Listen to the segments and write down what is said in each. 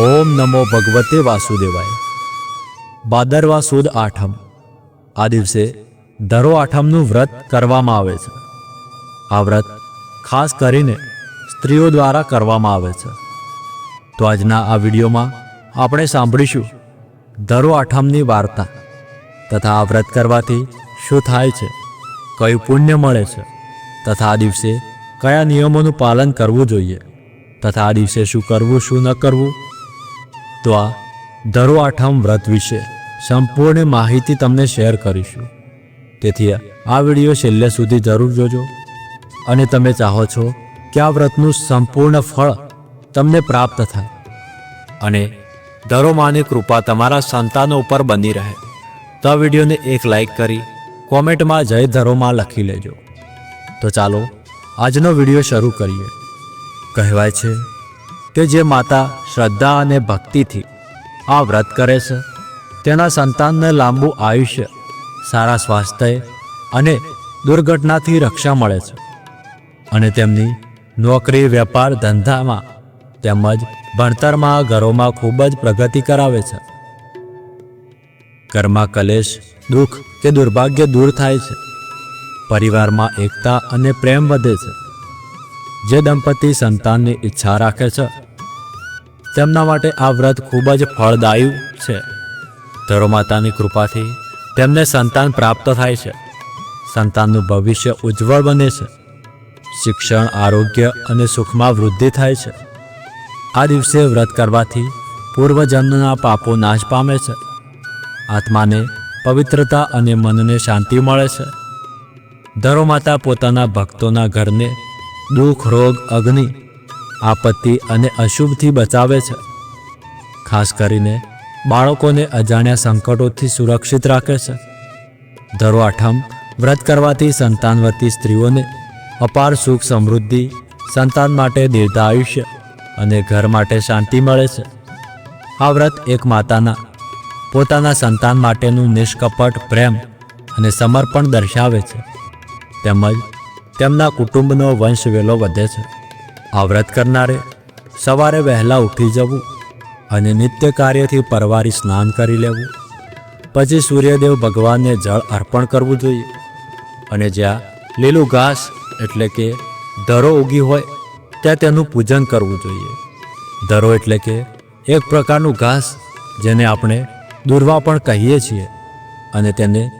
ઓમ નમો ભગવતે વાસુદેવાય. ભાદરવા સુદ આઠમ. આ દિવસે ધરો આઠમનું વ્રત કરવામાં આવે છે. આ વ્રત ખાસ કરીને સ્ત્રીઓ દ્વારા કરવામાં આવે છે. તો આજના આ વિડીયોમાં આપણે સાંભળીશું ધરો આઠમની વાર્તા તથા આ વ્રત કરવાથી શું થાય છે, કયું પુણ્ય મળે છે, તથા આ દિવસે કયા નિયમોનું પાલન કરવું જોઈએ? તથા આ દિવસે શું કરવું, શું ન કરવું? તો આ ધરો આઠમ વ્રત વિશે સંપૂર્ણ માહિતી તમને શેર કરીશું. તેથી આ વીડિયો છેલ્લે સુધી જરૂર જોજો અને તમે ચાહો છો કે આ વ્રતનું સંપૂર્ણ ફળ તમને પ્રાપ્ત થાય. અને ધરોમાની કૃપા તમારા સંતાનો ઉપર બની રહે. તો આ વિડીયોને એક લાઈક કરી કોમેન્ટમાં જય ધરોમાં લખી લેજો. તો ચાલો આજનો વીડિયો શરૂ કરીએ. કહેવાય છે કે જે માતા શ્રદ્ધા અને ભક્તિથી આ વ્રત કરે છે, તેના સંતાનને લાંબુ આયુષ્ય, સારા સ્વાસ્થ્ય અને દુર્ઘટનાથી રક્ષા મળે છે. અને તેમની નોકરી, વેપાર, ધંધામાં તેમજ ભણતરમાં ઘરોમાં ખૂબ જ પ્રગતિ કરાવે છે. ઘરમાં કલેશ, દુઃખ કે દુર્ભાગ્ય દૂર થાય છે. પરિવારમાં એકતા અને પ્રેમ વધે છે. જે દંપતી સંતાનની ઈચ્છા રાખે છે, તેમના માટે આ વ્રત ખૂબ જ ફળદાયી છે. ધરો માતાની કૃપાથી તેમને સંતાન પ્રાપ્ત થાય છે. સંતાનનું ભવિષ્ય ઉજ્જવળ બને છે. શિક્ષણ, આરોગ્ય અને સુખમાં વૃદ્ધિ થાય છે. આ દિવસે વ્રત કરવાથી પૂર્વજન્મના પાપો નાશ પામે છે. આત્માને પવિત્રતા અને મનને શાંતિ મળે છે. ધરો માતા પોતાના ભક્તોના ઘરને દુઃખ, રોગ, અગ્નિ, આપત્તિ અને અશુભથી બચાવે છે. ખાસ કરીને બાળકોને અજાણ્યા સંકટોથી સુરક્ષિત રાખે છે. ધરો આઠમ વ્રત કરવાથી સંતાનવતી સ્ત્રીઓને અપાર સુખ સમૃદ્ધિ, સંતાન માટે દીર્ઘાયુષ્ય અને ઘર માટે શાંતિ મળે છે. આ વ્રત એક માતાના, પોતાના સંતાન માટેનું નિષ્કપટ પ્રેમ અને સમર્પણ દર્શાવે છે. તેમજ તેમના કુટુંબનો વંશ વેલો વધે છે. આ વ્રત કરનારે સવારે વહેલા ઉઠી જવું અને નિત્ય કાર્યથી પરવારી સ્નાન કરી લેવું. પછી સૂર્યદેવ ભગવાનને જળ અર્પણ કરવું જોઈએ. અને જ્યાં લીલું ઘાસ એટલે કે ધરો ઉગી હોય, ત્યાં તેનું પૂજન કરવું જોઈએ. ધરો એટલે કે એક પ્રકારનું ઘાસ જેને આપણે દુર્વા પણ કહીએ છીએ અને તેને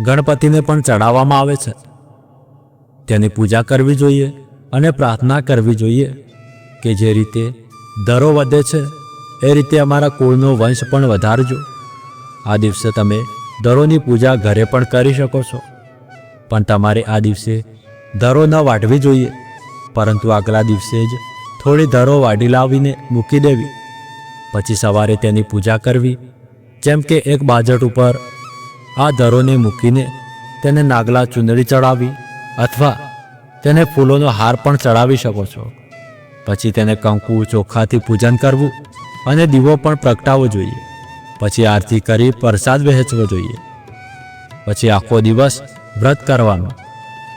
ગણપતિને પણ ચડાવવામાં આવે છે. તેની પૂજા કરવી જોઈએ અને પ્રાર્થના કરવી જોઈએ કે જે રીતે દરો વધે છે, એ રીતે અમારા કુળનો વંશ પણ વધારજો. આ દિવસે તમે દરોની પૂજા ઘરે પણ કરી શકો છો. પણ તમારે આ દિવસે દરો ન વાઢવી જોઈએ, પરંતુ આગલા દિવસે જ થોડી દરો વાઢી લાવીને મૂકી દેવી. પછી સવારે તેની પૂજા કરવી, જેમ કે એક બાજટ ઉપર આ દરોને મૂકીને તેને નાગલા ચૂંદડી ચડાવવી અથવા તેને ફૂલોનો હાર પણ ચડાવી શકો છો. પછી તેને કંકુ, ચોખાથી પૂજન કરવું અને દીવો પણ પ્રગટાવવો જોઈએ. પછી આરતી કરી પ્રસાદ વહેંચવો જોઈએ. પછી આખો દિવસ વ્રત કરવાનો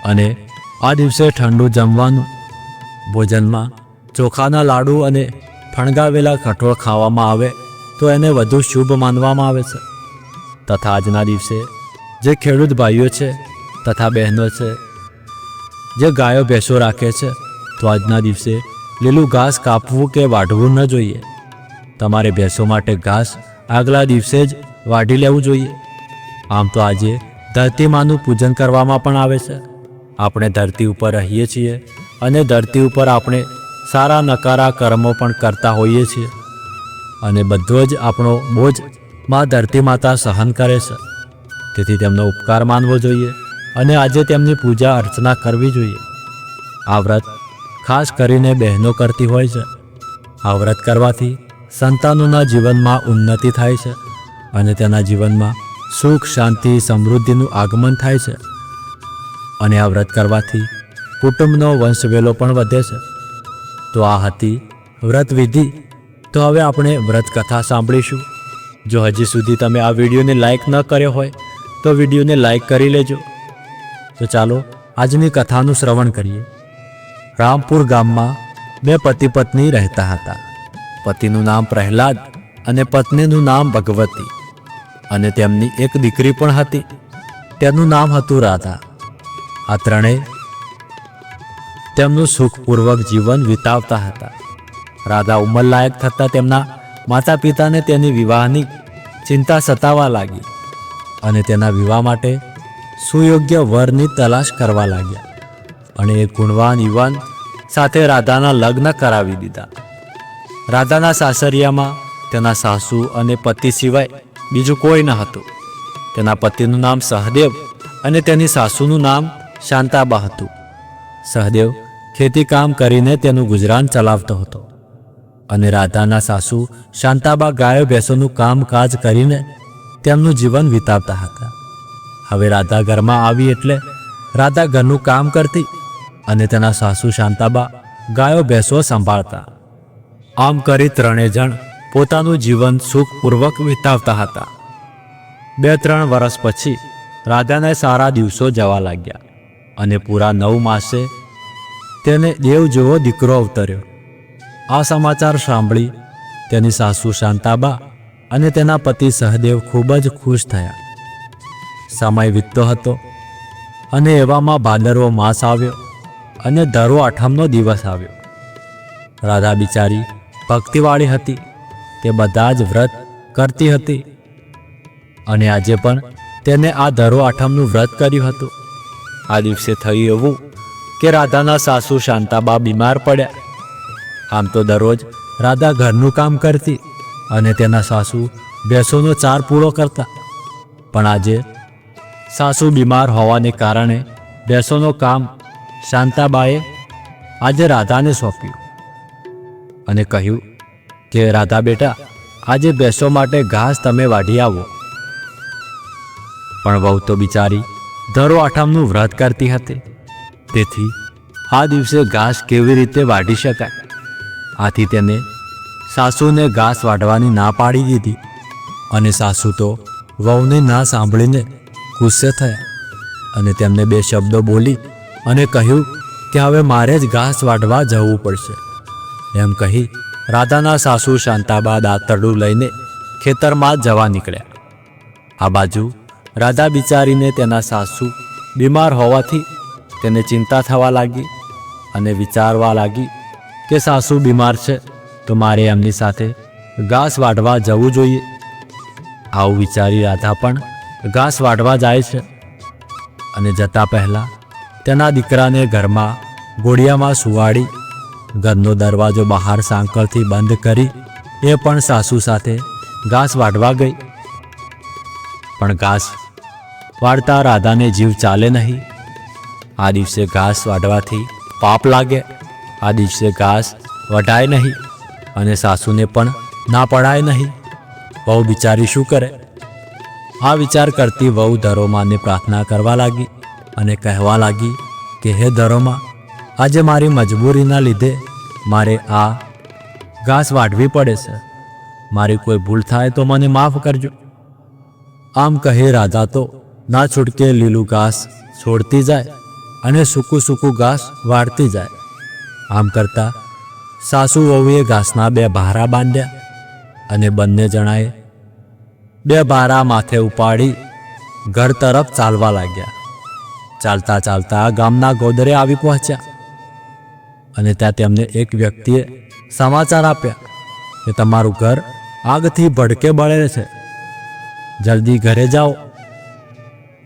અને આ દિવસે ઠંડુ જમવાનું. ભોજનમાં ચોખાના લાડુ અને ફણગાવેલા કઠોળ ખાવામાં આવે તો એને વધુ શુભ માનવામાં આવે છે. તથા આજના દિવસે જે ખેડૂત ભાઈઓ છે તથા બહેનો છે જે ગાયો ભેંસો રાખે છે, તો આજના દિવસે લીલું ઘાસ કાપવું કે વાઢવું ન જોઈએ. તમારે ભેંસો માટે ઘાસ આગલા દિવસે જ વાઢી લેવું જોઈએ. આમ તો આજે ધરતી માનું પૂજન કરવામાં પણ આવે છે. આપણે ધરતી ઉપર રહીએ છીએ અને ધરતી ઉપર આપણે સારા નકારા કર્મો પણ કરતા હોઈએ છીએ. અને બધો જ આપણો બોજમાં ધરતી માતા સહન કરે છે. તેથી તેમનો ઉપકાર માનવો જોઈએ. અને આજે તેમની પૂજા અર્ચના કરવી જોઈએ. આ વ્રત ખાસ કરીને બહેનો કરતી હોય છે. આ વ્રત કરવાથી સંતાનોના જીવનમાં ઉન્નતિ થાય છે અને તેના જીવનમાં સુખ, શાંતિ, સમૃદ્ધિનું આગમન થાય છે. અને આ વ્રત કરવાથી કુટુંબનો વંશવેલો પણ વધે છે. તો આ હતી વ્રત વિધિ. તો હવે આપણે વ્રત કથા સાંભળીશું. જો હજી સુધી તમે આ વિડીયોને લાઈક ન કર્યો હોય, તો વિડીયોને લાઈક કરી લેજો. તો ચાલો આજની કથાનું શ્રવણ કરીએ. રામપુર ગામમાં બે પતિ પત્ની રહેતા હતા. પતિનું નામ પ્રહલાદ અને પત્નીનું નામ ભગવતી. અને તેમની એક દીકરી પણ હતી. તેનું નામ હતું રાધા. આ ત્રણેય તેમનું સુખપૂર્વક જીવન વિતાવતા હતા. રાધા ઉંમરલાયક થતાં તેમના માતા પિતાને તેની વિવાહની ચિંતા સતાવા લાગી. અને તેના વિવાહ માટે સુયોગ્ય વરની તલાશ કરવા લાગ્યા અને એ ગુણવાન યુવાન સાથે રાધાના લગ્ન કરાવી દીધા. રાધાના સાસરિયામાં તેના સાસુ અને પતિ સિવાય બીજું કોઈ ન હતું. તેના પતિનું નામ સહદેવ અને તેની સાસુનું નામ શાંતાબા હતું. સહદેવ ખેતી કામ કરીને તેનું ગુજરાન ચલાવતો હતો અને રાધાના સાસુ શાંતાબા ગાયો ભેંસોનું કામકાજ કરીને તેમનું જીવન વિતાવતા હતા. હવે રાધા ઘરમાં આવી એટલે રાધા ઘરનું કામ કરતી અને તેના સાસુ શાંતાબા ગાયો ભેંસો સંભાળતા. આમ કરી ત્રણેય જણ પોતાનું જીવન સુખપૂર્વક વિતાવતા હતા. બે ત્રણ વર્ષ પછી રાધાને સારા દિવસો જવા લાગ્યા અને પૂરા નવ માસે તેને દેવ જેવો દીકરો અવતર્યો. આ સમાચાર સાંભળી તેની સાસુ શાંતાબા અને તેના પતિ સહદેવ ખૂબ જ ખુશ થયા. સમય વીતતો હતો અને એવામાં ભાદરવો માસ આવ્યો અને ધરો આઠમનો દિવસ આવ્યો. રાધા બિચારી ભક્તિવાળી હતી, તે બધા જ વ્રત કરતી હતી અને આજે પણ તેને આ ધરો આઠમનું વ્રત કર્યું હતું. આ દિવસે થયું એવું કે રાધાના સાસુ શાંતાબા બીમાર પડ્યા. આમ તો દરરોજ રાધા ઘરનું કામ કરતી અને તેના સાસુ ભેંસોનો ચાર પૂરો કરતા. પણ આજે સાસુ બીમાર હોવાને કારણે ભેંસોનું કામ શાંતાબાએ આજે રાધાને સોંપ્યું અને કહ્યું કે, રાધા બેટા, આજે ભેંસો માટે ઘાસ તમે વાઢી આવો. પણ વહુ તો બિચારી ધરો આઠમનું વ્રત કરતી હતી. તેથી આ દિવસે ઘાસ કેવી રીતે વાઢી શકાય? આથી તેને સાસુને ઘાસ વાઢવાની ના પાડી દીધી અને સાસુ તો વહુને ના સાંભળીને ગુસ્સે થયા અને તેમને બે શબ્દો બોલી અને કહ્યું કે હવે મારે જ ઘાસ વાઢવા જવું પડશે. એમ કહી રાધાના સાસુ શાંતાબા દાંતરડું લઈને ખેતરમાં જવા નીકળ્યા. આ બાજુ રાધા બિચારીને તેના સાસુ બીમાર હોવાથી તેને ચિંતા થવા લાગી અને વિચારવા લાગી કે સાસુ બીમાર છે તો મારે એમની સાથે ઘાસ વાઢવા જવું જોઈએ. આવું વિચારી રાધા પણ ઘાસ વાઢવા જાય છે. અને જતા પહેલાં તેના દીકરાને ઘરમાં ગોળિયામાં સુવાડી, ઘરનો દરવાજો બહાર સાંકળથી બંધ કરી એ પણ સાસુ સાથે ઘાસ વાઢવા ગઈ. પણ ઘાસ વાળતા રાધાને જીવ ચાલે નહીં. આ દિવસે ઘાસ વાઢવાથી પાપ લાગે. આ દિવસે ઘાસ વઢાય નહીં અને સાસુને પણ ના પડાય નહીં. બહુ બિચારી શું કરે? આ વિચાર કરતી વહુ ધરોમાને પ્રાર્થના કરવા લાગી અને કહેવા લાગી કે, હે ધરોમા, આજે મારી મજબૂરીના લીધે મારે આ ઘાસ વાઢવી પડે છે. મારી કોઈ ભૂલ થાય તો મને માફ કરજો. આમ કહે રાધા તો, ના છૂટકે લીલું ઘાસ છોડતી જાય અને સૂકું સૂકું ઘાસ વાળતી જાય. આમ કરતાં સાસુ વહુએ ઘાસના બે ભારા બાંધ્યા અને બંને જણાએ બે બારા માથે ઉપાડી ઘર તરફ ચાલવા લાગ્યા. ચાલતા ચાલતા ગામના ગોદરે આવી પહોંચ્યા અને ત્યાં તેમને એક વ્યક્તિએ સમાચાર આપ્યા કે તમારું ઘર આગથી ભડકે બળે છે. જલ્દી ઘરે જાઓ.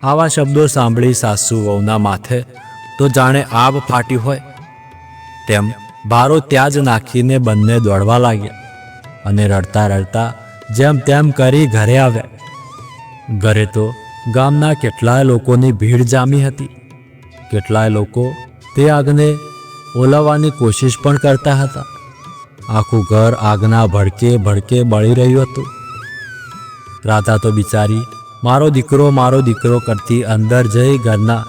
આવા શબ્દો સાંભળી સાસુ વહુના માથે તો જાણે આબ ફાટી હોય. તેમ બારો ત્યાં જ નાખીને બંને દોડવા લાગ્યા અને રડતા રડતા જેમ તેમ કરી ઘરે આવ્યા ઘરે તો ગામના કેટલાય લોકોની ભીડ જામી હતી. કેટલાય લોકો તે આગને ઓલાવવાની કોશિશ પણ કરતા હતા. આખું ઘર આગના ભડકે ભડકે બળી રહ્યું હતું. રાધા તો બિચારી, મારો દીકરો મારો દીકરો કરતી અંદર જઈ ઘરના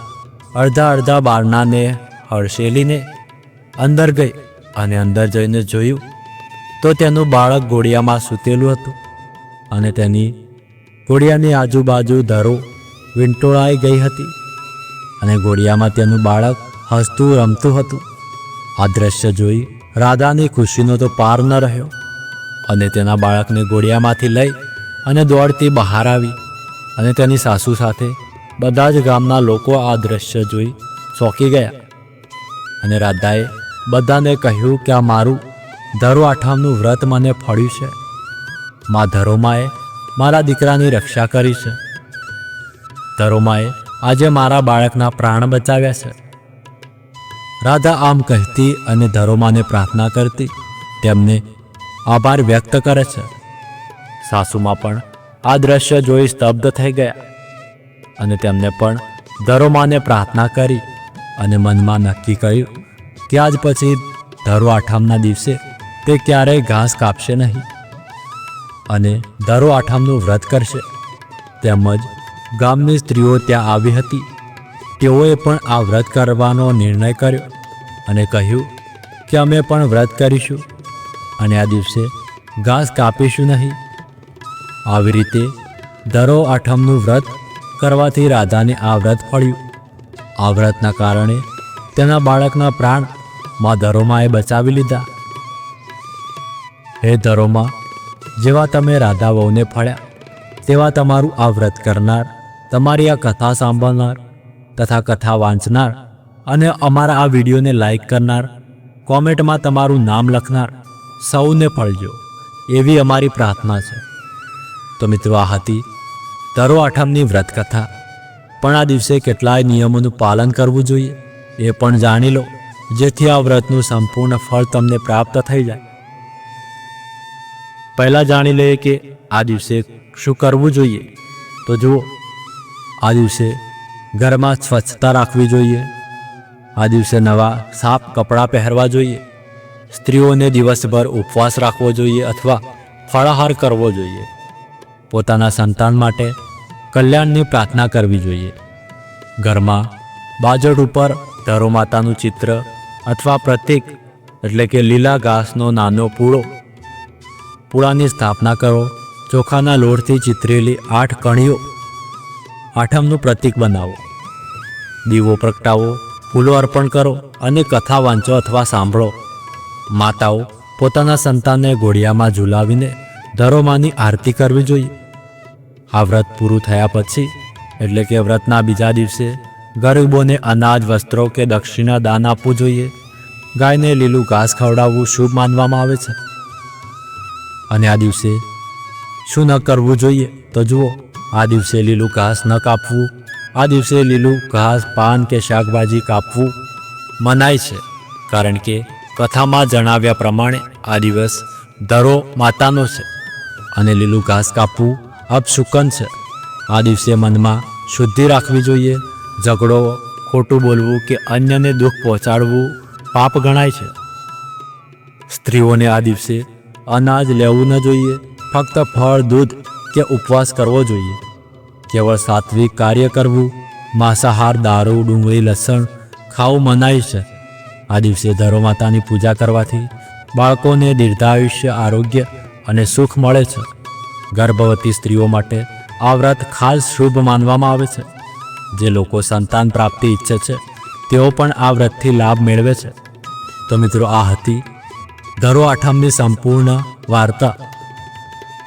અડધા અડધા બારણાને હળસેલીને અંદર ગઈ અને અંદર જઈને જોયું તો તેનું બાળક ગોળિયામાં સૂતેલું હતું. અને તેની ઘોડિયાની આજુબાજુ ધરો વીંટોળાઈ ગઈ હતી અને ઘોડિયામાં તેનું બાળક હસતું રમતું હતું. આ દ્રશ્ય જોઈ રાધાની ખુશીનો તો પાર ન રહ્યો અને તેના બાળકને ગોળિયામાંથી લઈ અને દોડતી બહાર આવી અને તેની સાસુ સાથે બધા જ ગામના લોકો આ દ્રશ્ય જોઈ ચોંકી ગયા અને રાધાએ બધાને કહ્યું કે આ મારું ધરો આઠમનું વ્રત મને ફળ્યું છે. મા ધરોમાએ મારા દીકરાની રક્ષા કરી છે. ધરોમાએ આજે મારા બાળકના પ્રાણ બચાવ્યા છે. રાધા આમ કહેતી અને ધરોમાને પ્રાર્થના કરતી તેમને આભાર વ્યક્ત કરે છે. સાસુમાં પણ આ દ્રશ્ય જોઈ સ્તબ્ધ થઈ ગયા અને તેમને પણ ધરોમાને પ્રાર્થના કરી અને મનમાં નક્કી કર્યું કે આજ પછી ધરો આઠમના દિવસે તે ક્યારેય ઘાસ કાપશે નહીં. અને દરો આઠમનું વ્રત કરશે. તેમજ ગામની સ્ત્રીઓ ત્યાં આવી હતી. તેઓએ પણ આ વ્રત કરવાનો નિર્ણય કર્યો અને કહ્યું કે અમે પણ વ્રત કરીશું અને આ દિવસે ઘાસ કાપીશું નહીં. આવી રીતે દરો આઠમનું વ્રત કરવાથી રાધાને આ વ્રત ફળ્યું. આ વ્રતના કારણે તેના બાળકના પ્રાણ મા ધરોમાએ બચાવી લીધા. હે ધરોમાં જેવા તમે રાધા વહુને ફળ્યા, તેવા તમારું આ વ્રત કરનાર, તમારી આ કથા સાંભળનાર તથા કથા વાંચનાર અને અમારા આ વિડીયોને લાઈક કરનાર, કોમેન્ટમાં તમારું નામ લખનાર સૌને ફળજો. એવી અમારી પ્રાર્થના છે. તો મિત્રો આ હતી તરો આઠમની વ્રતકથા પણ આ દિવસે કેટલાય નિયમોનું પાલન કરવું જોઈએ, એ પણ જાણી લો, જેથી આ વ્રતનું સંપૂર્ણ ફળ તમને પ્રાપ્ત થઈ જાય. પહેલાં જાણી લઈએ કે આ દિવસે શું કરવું જોઈએ. તો જુઓ, આ દિવસે ઘરમાં સ્વચ્છતા રાખવી જોઈએ. આ દિવસે નવા સાફ કપડાં પહેરવા જોઈએ. સ્ત્રીઓને દિવસભર ઉપવાસ રાખવો જોઈએ અથવા ફળાહાર કરવો જોઈએ. પોતાના સંતાન માટે કલ્યાણની પ્રાર્થના કરવી જોઈએ. ઘરમાં બાજટ ઉપર ધરો માતાનું ચિત્ર અથવા પ્રતીક, એટલે કે લીલા ઘાસનો નાનો પૂળો પૂળાની સ્થાપના કરો. ચોખાના લોટથી ચિતરેલી આઠ કણીઓ. આઠમનું પ્રતીક બનાવો. દીવો પ્રગટાવો. ફૂલો અર્પણ કરો અને કથા વાંચો અથવા સાંભળો. માતાઓ, પોતાના સંતાનને ઘોડિયામાં ઝુલાવીને ધરોમાની આરતી કરવી જોઈએ. આ વ્રત પૂરું થયા પછી, એટલે કે વ્રતના બીજા દિવસે, ગરીબોને અનાજ, વસ્ત્રો કે દક્ષિણા દાન આપવું જોઈએ. ગાયને લીલું ઘાસ ખવડાવવું શુભ માનવામાં આવે છે. અને આ દિવસે શું ન કરવું જોઈએ? તો જુઓ, આ દિવસે લીલું ઘાસ ન કાપવું. આ દિવસે લીલું ઘાસ, પાન કે શાકભાજી કાપવું મનાય છે. કારણ કે કથામાં જણાવ્યા પ્રમાણે આ દિવસ ધરો માતાનો છે અને લીલું ઘાસ કાપવું અપશુકન છે. આ દિવસે મનમાં શુદ્ધિ રાખવી જોઈએ. ઝઘડો, ખોટું બોલવું કે અન્યને દુઃખ પહોંચાડવું પાપ ગણાય છે. સ્ત્રીઓને આ દિવસે અનાજ લેવું ન જોઈએ, ફક્ત ફળ, દૂધ કે ઉપવાસ કરવો જોઈએ. કેવળ સાત્વિક કાર્ય કરવું, માંસાહાર, દારૂ, ડુંગળી, લસણ ખાવું મનાય છે. આ દિવસે ધરોમાતાની પૂજા કરવાથી બાળકોને દીર્ઘાયુષ્ય, આરોગ્ય અને સુખ મળે છે. ગર્ભવતી સ્ત્રીઓ માટે આ વ્રત ખાસ શુભ માનવામાં આવે છે. જે લોકો સંતાન પ્રાપ્તિ ઈચ્છે છે, તેઓ પણ આ વ્રતથી લાભ મેળવે છે. તો મિત્રો, આ હતી ધરો આઠમની સંપૂર્ણ વાર્તા.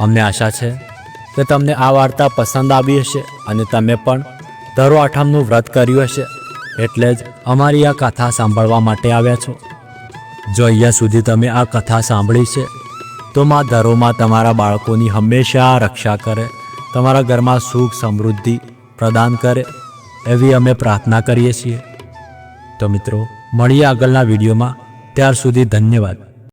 અમને આશા છે કે તમને આ વાર્તા પસંદ આવી હશે અને તમે પણ ધરો આઠમનું વ્રત કર્યું હશે એટલે જ અમારી આ કથા સાંભળવા માટે આવ્યા છો. જો અહીંયા સુધી તમે આ કથા સાંભળી છે, તો માં ધરોમાં તમારા બાળકોની હંમેશા રક્ષા કરે, તમારા ઘરમાં સુખ સમૃદ્ધિ પ્રદાન કરે એવી અમે પ્રાર્થના કરીએ છીએ. તો મિત્રો, મળીએ આગળના વિડીયોમાં. ત્યાર સુધી ધન્યવાદ.